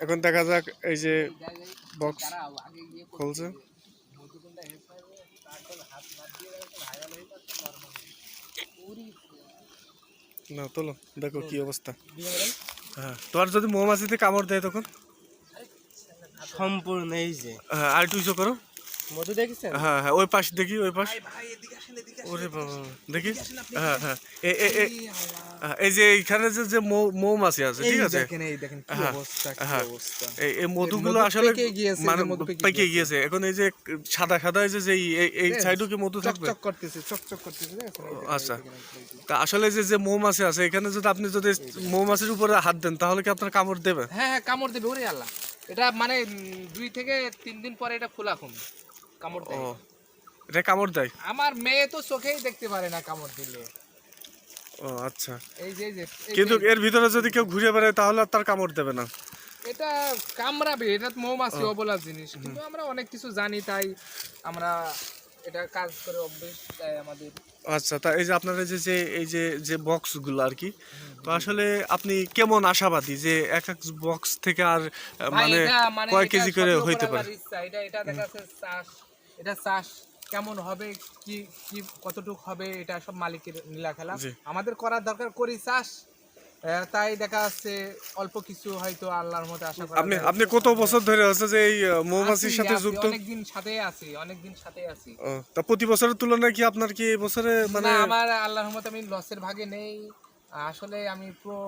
এখন দেখা যাক এই যে বক্স খুলছে। না তোলো দেখো কি অবস্থা। হ্যাঁ তোমার যদি মৌমাছিতে কামড় দেয় তখন? সম্পূর্ণ এই যে। হ্যাঁ আর একটু করো। মধু দেখেছেন? হ্যাঁ হ্যাঁ ওই পাশ দেখি ওই পাশ। ওরে বাবা দেখি? হ্যাঁ হ্যাঁ হ্যাঁ, এই যে এইখানে যে যে মৌমাছি আছে ঠিক আছে? এই দেখেন কি হ্যাঁ, অবস্থা কি হ্যাঁ। অবস্থা। এই মধুগুলো আসলে মানে যে পেকে গিয়েছে। এখন এই যে সাদা সাদা এই যে এই- সাইডও কি মধু থাকবে? চকচক করতেছে চকচক করতেছে আচ্ছা। তা আসলে যে যে মৌমাছি আছে এখানে যদি আপনি যদি মৌমাছির উপরে হাত দেন তাহলে কি আপনার কামড় দেবে? হ্যাঁ হ্যাঁ কামড় দেবে ওরে আল্লাহ। এটা মানে দুই থেকে তিন দিন পরে এটা খোলা খুন কামড় দেয়। এটা কামড় দেয়? আমার মেয়ে তো চোখেই দেখতে পারে না কামড় দিলে। ও আচ্ছা। এই যে যে কিন্তু এর ভিতরে যদি কেউ ঘুরে বেড়ায় তাহলে তার কামড় দেবে না। এটা কামড়াবে এটা মৌমাছি অবলা জিনিস। কিন্তু আমরা অনেক কিছু জানি তাই আমরা এটা কাজ করে অভ্যেস তাই আমাদের। আচ্ছা তা এই যে আপনার এই যে যে এই যে যে বক্সগুলো আর কি তো আসলে আপনি কেমন আশাবাদী যে এক এক বক্স থেকে আর মানে মানে কয় কেজি করে হইতে পারে। এটা এটা দেখা যাচ্ছে এটা চাষ কেমন হবে? কি কি কতটুক হবে? এটা সব মালিকের নীলা খেলা। আমাদের করার দরকার করি চাষ। তাই দেখা যাচ্ছে অল্প কিছু হয়তো আল্লাহর মধ্যে আশা করা আপনি আপনি কত বছর ধরে আছে যে এই মৌমাছির সাথে যুক্ত? অনেকদিন সাথে আছি অনেকদিন সাথে আছি। তা প্রতি বছরের তুলনায় কি আপনার কি এই বছরে মানে আমার আল্লাহর রহমতে আমি লসের ভাগে নেই। আসলে আমি পুরো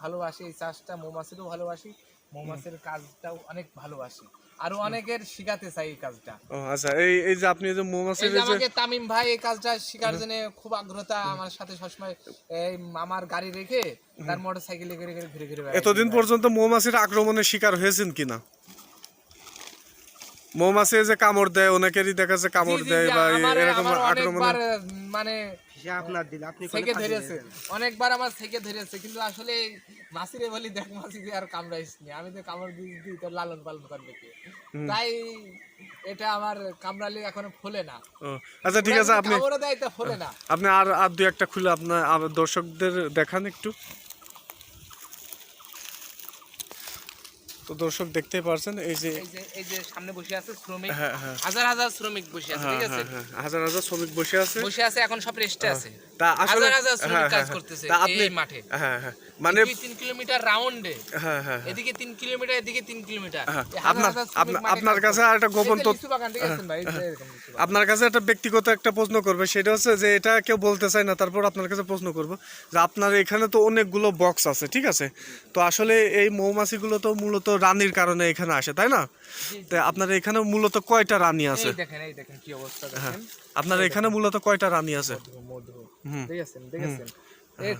ভালোবাসি এই চাষটা মৌমাছিরও ভালোবাসি। মৌমাছির কাজটাও অনেক ভালোবাসি। আরও অনেকের শিখাতে চাই এই কাজটা। ও আচ্ছা এই এই যে আপনি যে মৌমাছির এই যে আমাকে তামিম ভাই এই কাজটা শেখার জন্য খুব আগ্রহতা আমার সাথে সবসময় এই আমার গাড়ি রেখে তার মোটর সাইকেলে করে করে ঘুরে ঘুরে। এতদিন পর্যন্ত মৌমাছির আক্রমণের শিকার হয়েছেন কিনা? মৌমাছি যে কামড় দেয় অনেকেরই দেখা যাচ্ছে কামড় দেয় বা এরকম আক্রমণ মানে সে আপনার দিল আপনি থেকে ধরেছে। অনেকবার আমার থেকে ধরেছে কিন্তু আসলে মাসিরে বলি দেখ মাসি আর কামড়াইস নি। আমি তো কামড় দিই তোর লালন পালন করবে কে? তাই এটা আমার কামড়ালে এখনও ফোলে না। আচ্ছা ঠিক আছে আপনি দেয় তো ফোলে না। আপনি আর আর দুই একটা খুলে আপনার দর্শকদের দেখান একটু। তো দর্শক দেখতে পারছেন এই যে এই যে সামনে বসে আছে শ্রমিক। হ্যাঁ হ্যাঁ। হাজার হাজার শ্রমিক বসে আছে ঠিক হ্যাঁ, আছে? হ্যাঁ, হ্যাঁ, হাজার হাজার শ্রমিক বসে আছে। বসে আছে এখন সব রেস্টে আছে। তা আসলে হাজার হাজার শ্রমিক হ্যাঁ, কাজ হ্যাঁ, করতেছে এই মাঠে। হ্যাঁ হ্যাঁ মানে দুই কিলোমিটার রাউন্ডে হ্যাঁ হ্যাঁ হ্যাঁ। এদিকে তিন কিলোমিটার এদিকে তিন কিলোমিটার। হ্যাঁ, এই হাজার আপনার- আপনার- কাছে। আরেকটা গোপন তথ্য- লিচু বাগান, ঠিক আছে ভাই? এই যে এরকম লিচু বাগান। আপনার কাছে একটা ব্যক্তিগত একটা প্রশ্ন করবে সেটা হচ্ছে যে এটা কেউ বলতে চায় না তারপর আপনার কাছে প্রশ্ন করব যে আপনার এখানে তো অনেকগুলো বক্স আছে ঠিক আছে? তো আসলে এই মৌমাছিগুলো তো মূলত রানীর কারণে এখানে আসে তাই না? তো আপনার এখানে মূলত কয়টা রানী আছে? দেখেন এই দেখেন কি অবস্থা দেখেন। আপনার এখানে মূলত কয়টা রানী আছে? দেখেছেন দেখেছেন।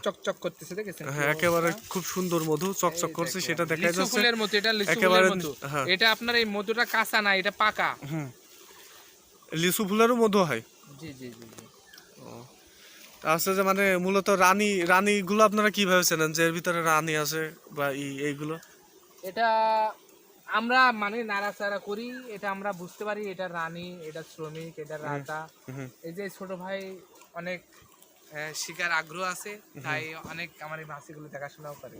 চকচক করতেছে দেখেছেন হ্যাঁ একেবারে খুব সুন্দর মধু চকচক করছে সেটা দেখা যাচ্ছে। ফুলের মতো এটা একেবারে হ্যাঁ। আপনার এই মধুটা কাঁচা না এটা পাকা। লিচু ফুলেরও মধু হয়? জি জি জি জি। আছে যে মানে মূলত রানী রানীগুলো আপনারা কীভাবে চেনেন যে এর ভিতরে রানী আছে বা এইগুলো? এটা আমরা মানে নাড়াচাড়া করি এটা আমরা বুঝতে পারি এটা রানী এটা শ্রমিক এটা রাজা। এই যে ছোট ভাই অনেক আহ, শিকার আগ্রহ আছে তাই অনেক আমার এই মাছিগুলো দেখাশোনাও করে।